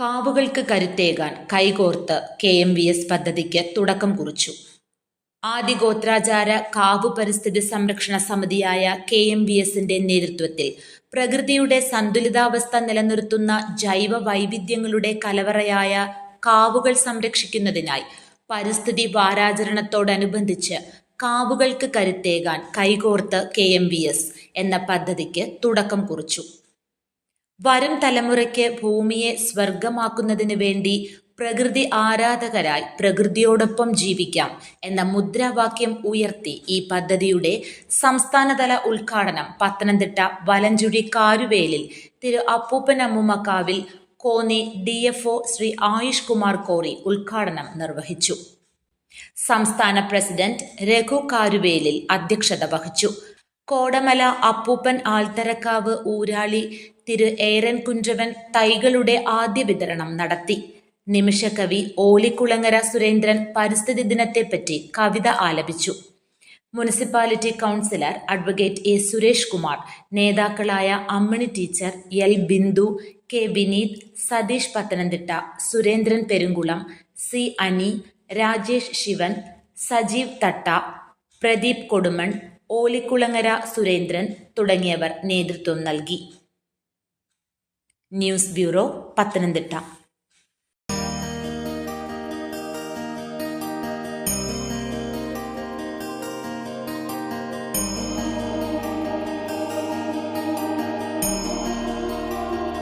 കാവുകൾക്ക് കരുത്തേകാൻ കൈകോർത്ത് K M V S പദ്ധതിക്ക് തുടക്കം കുറിച്ചു. ആദ്യ ഗോത്രാചാര കാവു പരിസ്ഥിതി സംരക്ഷണ സമിതിയായ കെ എം വി എസിന്റെ നേതൃത്വത്തിൽ പ്രകൃതിയുടെ സന്തുലിതാവസ്ഥ നിലനിർത്തുന്ന ജൈവ വൈവിധ്യങ്ങളുടെ കലവറയായ കാവുകൾ സംരക്ഷിക്കുന്നതിനായി പരിസ്ഥിതി വാരാചരണത്തോടനുബന്ധിച്ച് കാവുകൾക്ക് കരുത്തേകാൻ കൈകോർത്ത് കെ എം വി എസ് എന്ന പദ്ധതിക്ക് തുടക്കം കുറിച്ചു. വരും തലമുറയ്ക്ക് ഭൂമിയെ സ്വർഗമാക്കുന്നതിന് വേണ്ടി പ്രകൃതി ആരാധകരായി പ്രകൃതിയോടൊപ്പം ജീവിക്കാം എന്ന മുദ്രാവാക്യം ഉയർത്തി ഈ പദ്ധതിയുടെ സംസ്ഥാനതല ഉദ്ഘാടനം പത്തനംതിട്ട വലഞ്ചുഴി കാരുവേലിൽ തിരു അപ്പൂപ്പൻ അമ്മുമക്കാവിൽ Konni D F O Sri Ayush Kumar Kori ഉദ്ഘാടനം നിർവഹിച്ചു. സംസ്ഥാന പ്രസിഡന്റ് രഘു കാരുവേലിൽ അധ്യക്ഷത വഹിച്ചു. കോടമല അപ്പൂപ്പൻ ആൽത്തരക്കാവ് ഊരാളി തിരു ഏരൻ കുഞ്ചവൻ തൈകളുടെ ആദ്യ വിതരണം നടത്തി. നിമിഷകവി ഓലിക്കുളങ്ങര സുരേന്ദ്രൻ പരിസ്ഥിതി ദിനത്തെപ്പറ്റി കവിത ആലപിച്ചു. Municipality councillor advocate A Suresh Kumar നേതാക്കളായ Ammini teacher L Bindu K Vineeth Satheesh Pathanamthitta Surendran Perumkulam C Ani Rajesh Sivan Sajeev Thatta Pradeep Kodumon Olikkulangara Surendran തുടങ്ങിയവർ നേതൃത്വം നൽകി. News bureau Pathanamthitta.